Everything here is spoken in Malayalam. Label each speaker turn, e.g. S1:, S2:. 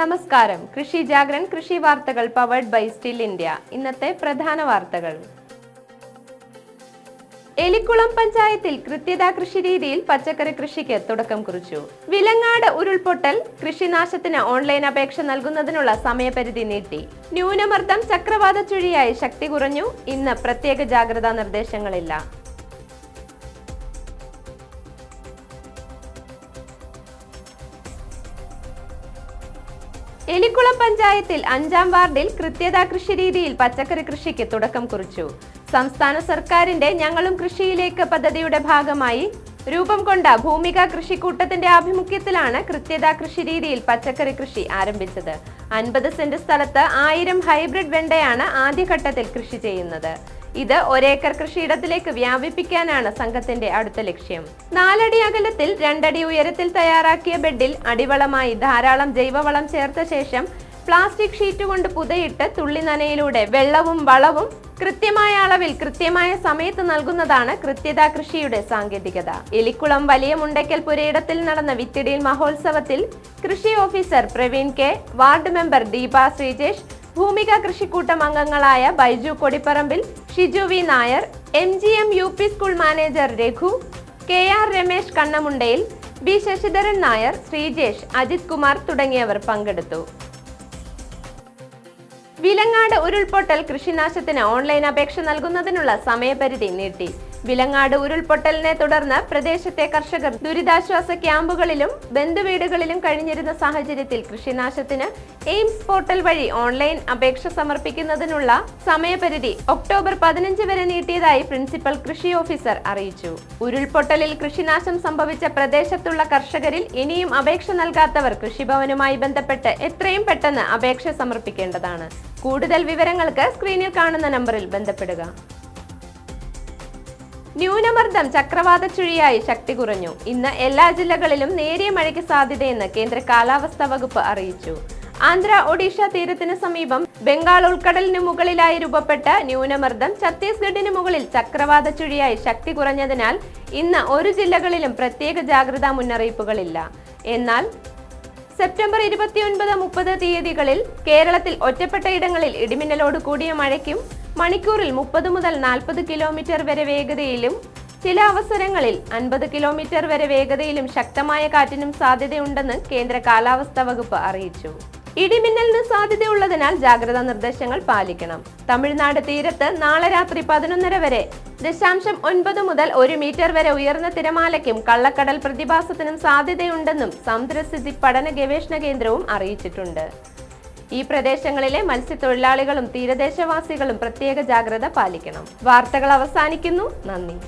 S1: നമസ്കാരം കൃഷി ജാഗ്രൻ കൃഷി വാർത്തകൾ പവർഡ് ബൈ സ്റ്റിൽ ഇന്ത്യ ഇന്നത്തെ പ്രധാന വാർത്തകൾ എലിക്കുളം പഞ്ചായത്തിൽ കൃത്യതാ കൃഷി രീതിയിൽ പച്ചക്കറി കൃഷിക്ക് തുടക്കം കുറിച്ചു വിലങ്ങാട് ഉരുൾപൊട്ടൽ കൃഷിനാശത്തിന് ഓൺലൈൻ അപേക്ഷ നൽകുന്നതിനുള്ള സമയപരിധി നീട്ടി ന്യൂനമർദ്ദം ചക്രവാത ചുഴിയായി ശക്തി കുറഞ്ഞു ഇന്ന് പ്രത്യേക ജാഗ്രതാ നിർദ്ദേശങ്ങളില്ല എലിക്കുളം പഞ്ചായത്തിൽ അഞ്ചാം വാർഡിൽ കൃത്യതാ കൃഷി രീതിയിൽ പച്ചക്കറി കൃഷിക്ക് തുടക്കം കുറിച്ചു സംസ്ഥാന സർക്കാരിന്റെ ഞങ്ങളും കൃഷിയിലേക്ക് പദ്ധതിയുടെ ഭാഗമായി രൂപം കൊണ്ട ഭൂമിക കൃഷിക്കൂട്ടത്തിന്റെ ആഭിമുഖ്യത്തിലാണ് കൃത്യത രീതിയിൽ പച്ചക്കറി കൃഷി ആരംഭിച്ചത് അൻപത് സെന്റ് സ്ഥലത്ത് ആയിരം ഹൈബ്രിഡ് വെണ്ടയാണ് ആദ്യഘട്ടത്തിൽ കൃഷി ചെയ്യുന്നത് ഇത് ഒരേക്കർ കൃഷിയിടത്തിലേക്ക് വ്യാപിപ്പിക്കാനാണ് സംഘത്തിന്റെ അടുത്ത ലക്ഷ്യം നാലടി അകലത്തിൽ രണ്ടടി ഉയരത്തിൽ തയ്യാറാക്കിയ ബെഡിൽ അടിവളമായി ധാരാളം ജൈവവളം ചേർത്ത ശേഷം പ്ലാസ്റ്റിക് ഷീറ്റ് കൊണ്ട് പുതയിട്ട് തുള്ളി നനയിലൂടെ വെള്ളവും വളവും കൃത്യമായ അളവിൽ കൃത്യമായ സമയത്ത് നൽകുന്നതാണ് കൃത്യത കൃഷിയുടെ സാങ്കേതികത എലിക്കുളം വലിയ മുണ്ടയ്ക്കൽ പുരയിടത്തിൽ നടന്ന വിത്തിടിയിൽ മഹോത്സവത്തിൽ കൃഷി officer Praveen K ward member Deepa Sreejesh Bhoomika കൃഷിക്കൂട്ടം അംഗങ്ങളായ Baiju Kodipparambil Shiju V Nair M G M U P school manager Raghu K R Ramesh Kannamundayil B Sasidharan Nair Sreejesh Ajith Kumar തുടങ്ങിയവർ പങ്കെടുത്തു വിലങ്ങാട് ഉരുൾപൊട്ടൽ കൃഷിനാശത്തിന് ഓൺലൈൻ അപേക്ഷ നൽകുന്നതിനുള്ള സമയപരിധി നീട്ടി വിലങ്ങാട് ഉരുൾപൊട്ടലിനെ തുടർന്ന് പ്രദേശത്തെ കർഷകർ ദുരിതാശ്വാസ ക്യാമ്പുകളിലും ബന്ധുവീടുകളിലും കഴിഞ്ഞിരുന്ന സാഹചര്യത്തിൽ കൃഷിനാശത്തിന് എയിംസ് പോർട്ടൽ വഴി ഓൺലൈൻ അപേക്ഷ സമർപ്പിക്കുന്നതിനുള്ള സമയപരിധി ഒക്ടോബർ പതിനഞ്ച് വരെ നീട്ടിയതായി പ്രിൻസിപ്പൽ കൃഷി ഓഫീസർ അറിയിച്ചു ഉരുൾപൊട്ടലിൽ കൃഷിനാശം സംഭവിച്ച പ്രദേശത്തുള്ള കർഷകരിൽ ഇനിയും അപേക്ഷ നൽകാത്തവർ കൃഷിഭവനുമായി ബന്ധപ്പെട്ട് എത്രയും പെട്ടെന്ന് അപേക്ഷ സമർപ്പിക്കേണ്ടതാണ് കൂടുതൽ വിവരങ്ങൾക്ക് സ്ക്രീനിൽ കാണുന്ന നമ്പറിൽ ബന്ധപ്പെടുക ന്യൂനമർദ്ദം ചക്രവാത ചുഴിയായി ശക്തി കുറഞ്ഞു ഇന്ന് എല്ലാ ജില്ലകളിലും നേരിയ മഴയ്ക്ക് സാധ്യതയെന്ന് കേന്ദ്ര കാലാവസ്ഥാ വകുപ്പ് അറിയിച്ചു ആന്ധ്ര ഒഡീഷ തീരത്തിന് സമീപം ബംഗാൾ ഉൾക്കടലിന് മുകളിലായി രൂപപ്പെട്ട ന്യൂനമർദ്ദം ഛത്തീസ്ഗഡിന് മുകളിൽ ചക്രവാത ചുഴിയായി ശക്തി കുറഞ്ഞതിനാൽ ഇന്ന് ഒരു ജില്ലകളിലും പ്രത്യേക ജാഗ്രതാ മുന്നറിയിപ്പുകളില്ല എന്നാൽ സെപ്റ്റംബർ ഇരുപത്തിയൊൻപത് മുപ്പത് തീയതികളിൽ കേരളത്തിൽ ഒറ്റപ്പെട്ട ഇടങ്ങളിൽ ഇടിമിന്നലോട് കൂടിയ മഴയ്ക്കും മണിക്കൂറിൽ മുപ്പത് മുതൽ നാൽപ്പത് കിലോമീറ്റർ വരെ വേഗതയിലും ചില അവസരങ്ങളിൽ അൻപത് കിലോമീറ്റർ വരെ വേഗതയിലും ശക്തമായ കാറ്റിനും സാധ്യതയുണ്ടെന്ന് കേന്ദ്ര കാലാവസ്ഥാ വകുപ്പ് അറിയിച്ചു ഇടിമിന്നലിന് സാധ്യതയുള്ളതിനാൽ ജാഗ്രതാ നിർദ്ദേശങ്ങൾ പാലിക്കണം തമിഴ്നാട് തീരത്ത് നാളെ രാത്രി പതിനൊന്നര വരെ ദശാംശം ഒൻപത് മുതൽ ഒരു മീറ്റർ വരെ ഉയർന്ന തിരമാലയ്ക്കും കള്ളക്കടൽ പ്രതിഭാസത്തിനും സാധ്യതയുണ്ടെന്നും സമുദ്രസ്ഥിതി പഠന ഗവേഷണ കേന്ദ്രവും അറിയിച്ചിട്ടുണ്ട് ഈ പ്രദേശങ്ങളിലെ മത്സ്യത്തൊഴിലാളികളും തീരദേശവാസികളും പ്രത്യേക ജാഗ്രത പാലിക്കണം വാർത്തകൾ അവസാനിക്കുന്നു നന്ദി